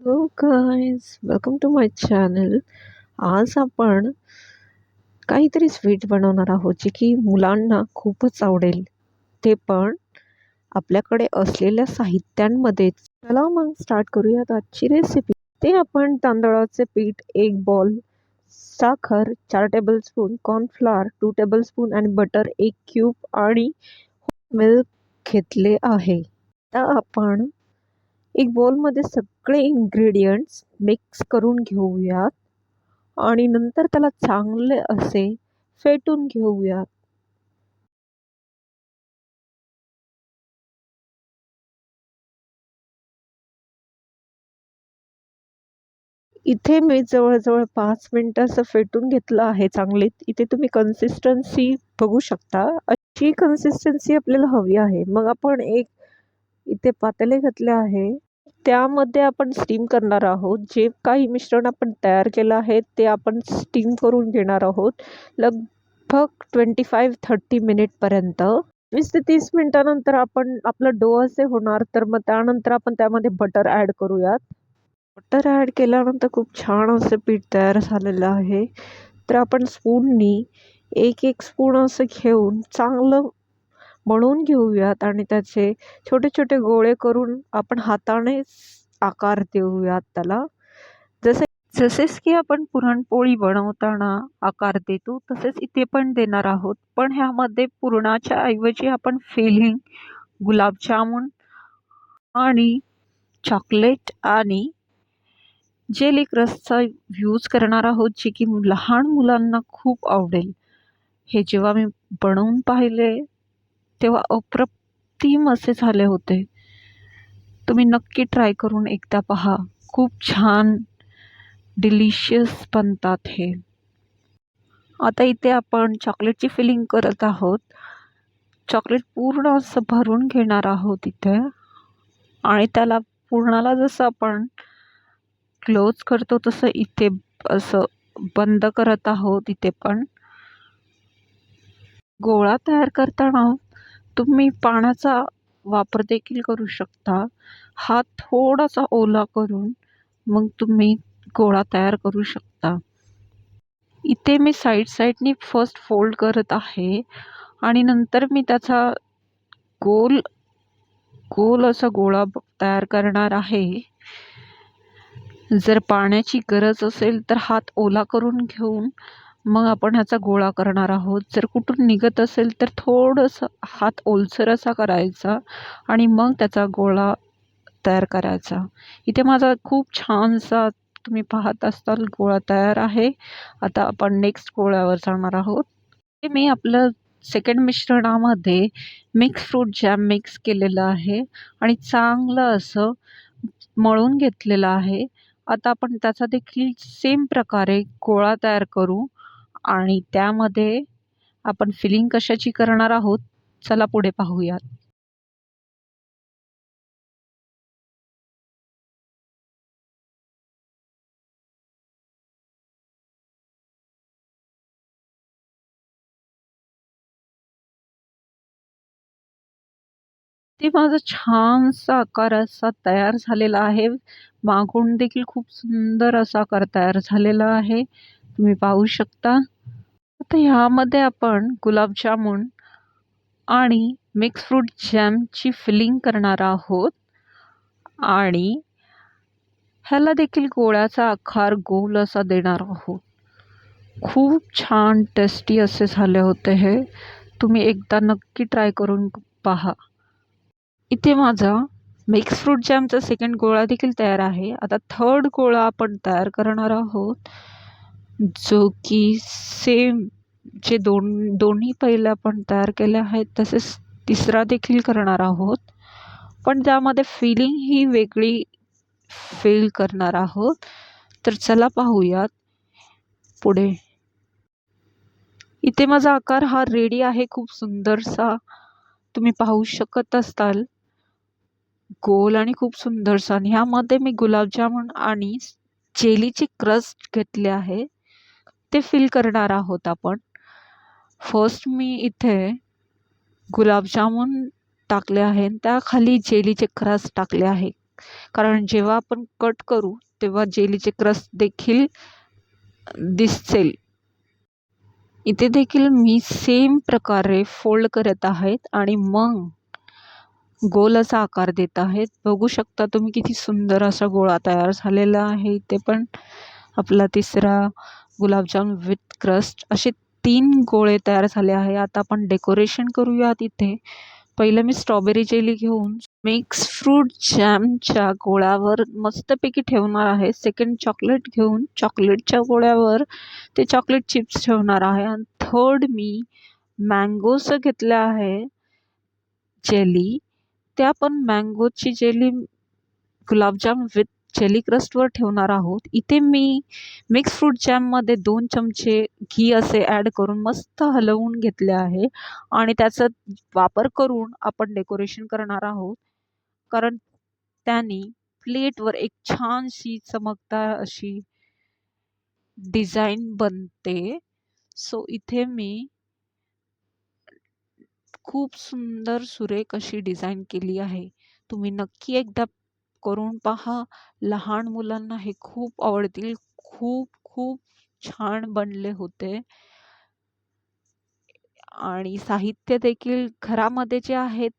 Hello guys welcome to my channel आज आपण काहीतरी स्वीट बनवणार आहोत जे की मुलांना खूपच आवडेल. ते पण आपल्याकडे असलेल्या साहित्यांमध्येच चला मग स्टार्ट करूयात आजची रेसिपी ते आपण तांदळाचे पीठ एक बॉल साखर चार टेबलस्पून कॉर्नफ्लॉर टू टेबलस्पून आणि बटर एक क्यूब आणि मिल्क घेतले आहे. आता आपण एक बॉलमध्ये सगळे इन्ग्रेडियंट्स मिक्स करून घेऊयात. आणि नंतर त्याला चांगले असे फेटून घेऊयात. इथे मी जवळजवळ पाच मिनटं असं फेटून घेतलं आहे चांगलीत इथे तुम्ही कन्सिस्टन्सी बघू शकता. अशी कन्सिस्टन्सी आपल्याला हवी आहे. मग आपण एक इथे पातेले घातले आहे. त्यामध्ये आपण स्टीम करणार आहोत. जे काही मिश्रण आपण तयार केलं आहे ते आपण स्टीम करून घेणार आहोत. लगभग ट्वेंटी फाईव्ह थर्टी मिनिटपर्यंत वीस ते तीस मिनिटानंतर आपण आपलं डो असे होणार तर मग त्यानंतर आपण त्यामध्ये बटर ॲड करूयात. बटर ॲड केल्यानंतर खूप छान असं पीठ तयार झालेलं आहे. तर आपण स्पूननी एक एक स्पून असं घेऊन चांगलं बनवून घेऊयात आणि त्याचे छोटे छोटे गोळे करून आपण हाताने आकार देऊयात त्याला. जसे जसेच की आपण पुरणपोळी बनवताना आकार देतो तसेच इथे पण देणार आहोत. पण ह्यामध्ये पुरणाच्या ऐवजी आपण फिलिंग गुलाबजामुन आणि चॉकलेट आणि जेली क्रसचा यूज करणार आहोत जे की लहान मुलांना खूप आवडेल. हे जेव्हा मी बनवून पाहिले तेव्हा अप्रतिम असे झाले होते. तुम्ही नक्की ट्राय करून एकदा पहा. खूप छान डिलिशियस बनतात हे. आता इथे आपण चॉकलेटची फिलिंग करत आहोत. चॉकलेट पूर्ण असं भरून घेणार आहोत इथे. आणि त्याला पूर्णाला जसं आपण क्लोज करतो तसं इथे असं बंद करत आहोत इथे पण. गोळा तयार करताना तुम्ही पाण्याचा वापर देखील करू शकता. हात थोडासा ओला करून मग तुम्ही गोळा तयार करू शकता. इथे मी साईड साईडनी फर्स्ट फोल्ड करत आहे आणि नंतर मी त्याचा गोल गोल असा गोळा तयार करणार आहे. जर पाण्याची गरज असेल तर हात ओला करून घेऊन मग आपण ह्याचा गोळा करणार आहोत. जर कुठून निघत असेल तर थोडंसं हात ओलसर असा करायचा आणि मग त्याचा गोळा तयार करायचा. इथे माझा खूप छानसा तुम्ही पाहत असताल गोळा तयार आहे. आता आपण नेक्स्ट गोळ्यावर जाणार आहोत. ते मी आपलं सेकंड मिश्रणामध्ये मिक्स फ्रूट जॅम मिक्स केलेलं आहे आणि चांगलं असं मळून घेतलेलं आहे. आता आपण त्याचा देखील सेम प्रकारे गोळा तयार करू. आणि त्यामध्ये आपण फिलिंग कशाची करणार आहोत चला पुढे पाहूयात. ते माझा छानसा आकार असा तयार झालेला आहे. मागून देखील खूप सुंदर असा आकार तयार झालेला आहे. तुम्ही पाहू शकता. आता ह्यामध्ये आपण गुलाबजामुन आणि मिक्स फ्रूट जॅमची फिलिंग करणार आहोत. आणि ह्याला देखील गोळ्याचा आकार गोल असा देणार आहोत. खूप छान टेस्टी असे झाले होते हे. तुम्ही एकदा नक्की ट्राय करून पहा. इथे माझा मिक्स फ्रूट जॅमचा सेकंड गोळा देखील तयार आहे. आता थर्ड गोळा आपण तयार करणार आहोत. जो की सेम जे दोन दोन्ही पहिलं आपण तयार केले आहेत तसेच तिसरा देखील करणार आहोत. पण त्यामध्ये फिलिंग ही वेगळी फील करणार आहोत. तर चला पाहूयात पुढे. इथे माझा आकार हा रेडी आहे खूप सुंदरसा. तुम्ही पाहू शकत असताल गोल आणि खूप सुंदरसा. आणि ह्यामध्ये मी गुलाबजामुन आणि जेलीचे क्रस्ट घेतले आहे. ते फिल करणार आहोत आपण. फर्स्ट मी इथे गुलाबजामुन टाकले आहे त्याखाली जेलीचे क्रस टाकले आहे. कारण जेव्हा आपण कट करू तेव्हा जेलीचे क्रस देखील दिसेल. इथे देखील मी सेम प्रकारे फोल्ड करत आहेत आणि मग गोल असा आकार देत आहेत. बघू शकता तुम्ही किती सुंदर असा गोळा तयार झालेला आहे. इथे पण आपला तिसरा गुलाबजाम विथ क्रस्ट असे तीन गोळे तयार झाले आहे. आता आपण डेकोरेशन करूयात इथे. पहिलं मी स्ट्रॉबेरी जेली घेऊन मिक्स फ्रूट जॅमच्या गोळ्यावर मस्तपैकी ठेवणार आहे. सेकंड चॉकलेट घेऊन चॉकलेटच्या गोळ्यावर ते चॉकलेट चिप्स ठेवणार आहे. आणि थर्ड मी मँगोचं घेतलं आहे. जेली त्या पण मँगोची जेली गुलाबजाम विथ जेली क्रस्टवर ठेवणार आहोत. इथे मी मिक्स फ्रूट जॅममध्ये दोन चमचे घी असे ॲड करून मस्त हलवून घेतले आहे. आणि त्याचा वापर करून आपण डेकोरेशन करणार आहोत. कारण त्याने प्लेटवर एक छानशी चमकदार अशी डिझाईन बनते. सो इथे मी खूप सुंदर सुरेख अशी डिझाईन केली आहे. तुम्ही नक्की एकदा करून पहा लहान मुलांना हे खूप आवडतील. खूप खूप छान बनले होते. आणि साहित्य देखील घरामध्ये जे आहेत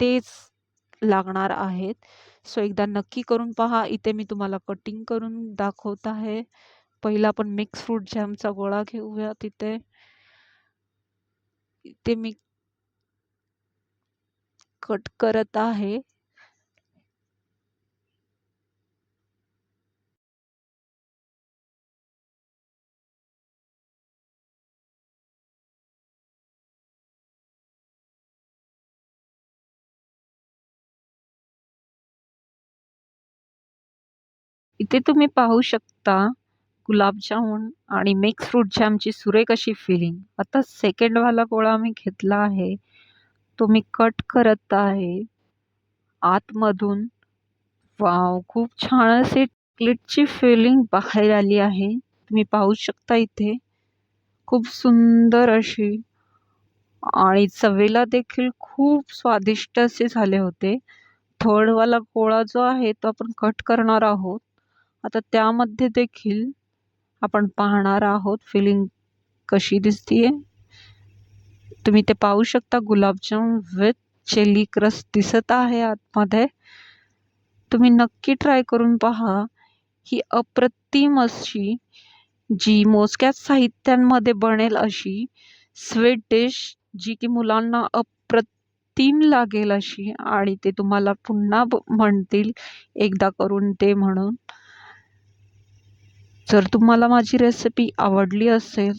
तेच लागणार आहेत. सो एकदा नक्की करून पहा. इथे मी तुम्हाला कटिंग करून दाखवत आहे. पहिला आपण मिक्स फ्रूट जॅमचा गोळा घेऊया तिथे. इथे मी कट करत आहे. इथे तुम्ही पाहू शकता गुलाबजामुन आणि मिक्स फ्रूट जॅमची सुरेख अशी फिलिंग आता सेकंडवाला गोळा मी घेतला आहे. तो मी कट करत आहे. आतमधून. वाव खूप छान असे क्लिटची फिलिंग बाहेर आली आहे. तुम्ही पाहू शकता इथे. खूप सुंदर अशी. आणि चवेला देखील खूप स्वादिष्ट असे झाले होते. थर्डवाला गोळा जो आहे तो आपण कट करणार आहोत. आता त्यामध्ये देखील आपण पाहणार आहोत फिलिंग कशी दिसतीये. तुम्ही ते पाहू शकता गुलाबजाम विथ चेली क्रस दिसत आहे आतमध्ये. तुम्ही नक्की ट्राय करून पहा ही अप्रतिम अशी जी मोजक्याच साहित्यांमध्ये बनेल अशी स्वीट डिश जी की मुलांना अप्रतिम लागेल अशी आणि ते तुम्हाला पुन्हा म्हणतील एकदा करून ते म्हणून. जर तुम्हाला माझी रेसिपी आवडली असेल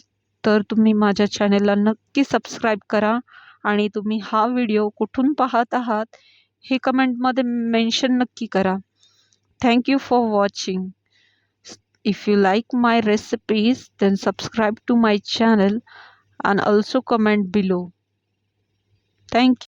तर तुम्ही माझ्या चॅनेलला नक्की सबस्क्राईब करा आणि तुम्ही हा व्हिडिओ कुठून पाहत आहात हे कमेंटमध्ये मेन्शन नक्की करा thank you for watching if you like my recipes then subscribe to my channel and also comment below. Thank you.